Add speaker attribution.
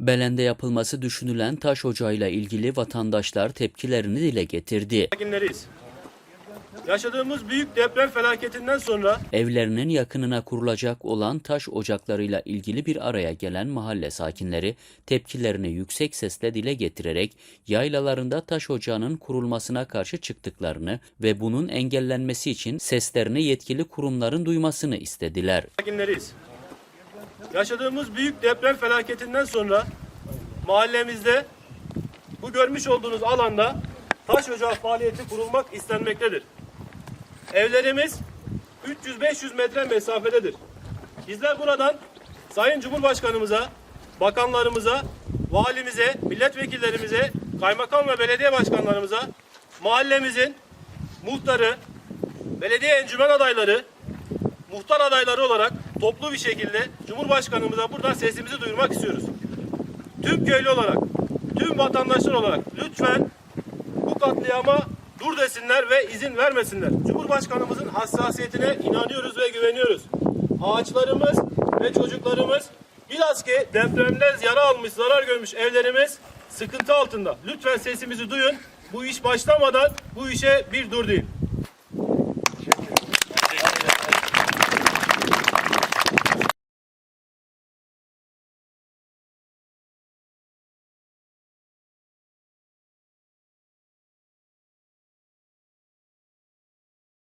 Speaker 1: Belen'de yapılması düşünülen taş ocağıyla ilgili vatandaşlar tepkilerini dile getirdi.
Speaker 2: sakinleriyiz. Yaşadığımız büyük deprem felaketinden sonra
Speaker 1: Evlerinin yakınına kurulacak olan taş ocaklarıyla ilgili bir araya gelen mahalle sakinleri tepkilerini yüksek sesle dile getirerek yaylalarında taş ocağının kurulmasına karşı çıktıklarını ve bunun engellenmesi için seslerini yetkili kurumların duymasını istediler.
Speaker 2: sakinleriyiz. Yaşadığımız büyük deprem felaketinden sonra mahallemizde bu görmüş olduğunuz alanda taş ocağı faaliyeti kurulmak istenmektedir. Evlerimiz 300-500 metre mesafededir. Bizler buradan Sayın Cumhurbaşkanımıza, bakanlarımıza, valimize, milletvekillerimize, kaymakam ve belediye başkanlarımıza mahallemizin muhtarı, belediye encümen adayları, muhtar adayları olarak toplu bir şekilde Cumhurbaşkanımıza buradan sesimizi duyurmak istiyoruz. Tüm köylü olarak, tüm vatandaşlar olarak lütfen bu katliama dur desinler ve izin vermesinler. Cumhurbaşkanımızın hassasiyetine inanıyoruz ve güveniyoruz. Ağaçlarımız ve çocuklarımız bilhassa depremde yara almış, zarar görmüş evlerimiz sıkıntı altında. Lütfen sesimizi duyun. Bu iş başlamadan bu işe bir dur deyin.